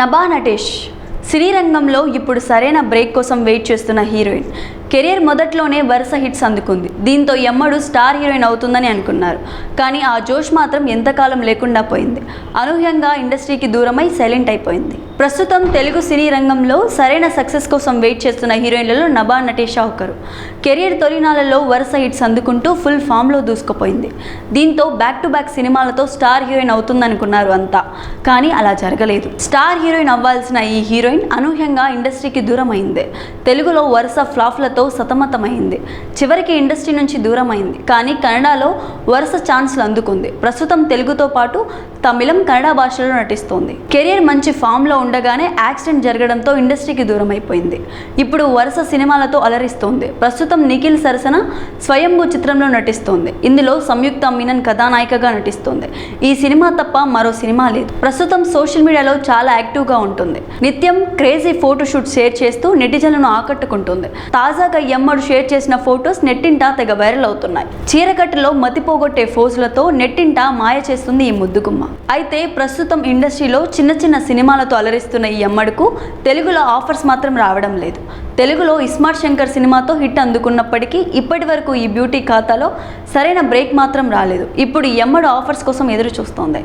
నభా నటేష్ సినీ రంగంలో ఇప్పుడు సరైన బ్రేక్ కోసం వెయిట్ చేస్తున్న హీరోయిన్. కెరీర్ మొదట్లోనే వరుస హిట్స్ అందుకుంది. దీంతో ఎమ్మడు స్టార్ హీరోయిన్ అవుతుందని అనుకున్నారు. కానీ ఆ జోష్ మాత్రం ఎంతకాలం లేకుండా పోయింది. అనూహ్యంగా ఇండస్ట్రీకి దూరమై సైలెంట్ అయిపోయింది. ప్రస్తుతం తెలుగు సినీ రంగంలో సరైన సక్సెస్ కోసం వెయిట్ చేస్తున్న హీరోయిన్లలో నభా నటేషా ఒకరు. కెరీర్ తొలినాళ్ళలో వరుస హిట్స్ అందుకుంటూ ఫుల్ ఫామ్లో దూసుకుపోయింది. దీంతో బ్యాక్ టు బ్యాక్ సినిమాలతో స్టార్ హీరోయిన్ అవుతుందనుకున్నారు అంతా. కానీ అలా జరగలేదు. స్టార్ హీరోయిన్ అవ్వాల్సిన ఈ హీరోయిన్ అనూహ్యంగా ఇండస్ట్రీకి దూరం అయింది తెలుగులో వరుస ఫ్లాఫ్లతో సతమతమైంది. చివరికి ఇండస్ట్రీ నుంచి దూరమైంది. కానీ కన్నడలో వరుస ఛాన్స్లు అందుకుంది. ప్రస్తుతం తెలుగుతో పాటు తమిళం కన్నడ భాషలో నటిస్తోంది. కెరీర్ మంచి ఫామ్లో ఉండగానే యాక్సిడెంట్ జరగడంతో ఇండస్ట్రీకి దూరం అయిపోయింది ఇప్పుడు వరుస సినిమాలతో అలరిస్తోంది. ప్రస్తుతం నిఖిల్ సరసన స్వయంభూ చిత్రంలో నటిస్తోంది. ఇందులో సంయుక్త మీనన్ కథానాయికగా నటిస్తోంది. ఈ సినిమా తప్ప మరో సినిమా లేదు. ప్రస్తుతం సోషల్ మీడియాలో చాలా యాక్టివ్గా ఉంటుంది. నిత్యం క్రేజీ ఫోటో షూట్ షేర్ చేస్తూ నెటిజన్లను ఆకట్టుకుంటుంది. తాజాగా ఎమ్మడు షేర్ చేసిన ఫొటోస్ నెట్టింట తెగ వైరల్ అవుతున్నాయి. చీరకట్టులో మతిపోగొట్టే ఫోజులతో నెట్టింట మాయ చేస్తుంది ఈ ముద్దుగుమ్మ. అయితే ప్రస్తుతం ఇండస్ట్రీలో చిన్న చిన్న సినిమాలతో అలరిస్తున్న ఈ అమ్మడుకు తెలుగులో ఆఫర్స్ మాత్రం రావడం లేదు. తెలుగులో ఇస్మార్ట్ శంకర్ సినిమాతో హిట్ అందుకున్నప్పటికీ ఇప్పటి వరకు ఈ బ్యూటీ ఖాతాలో సరైన బ్రేక్ మాత్రం రాలేదు. ఇప్పుడు ఈ ఎమ్మడు ఆఫర్స్ కోసం ఎదురు చూస్తోంది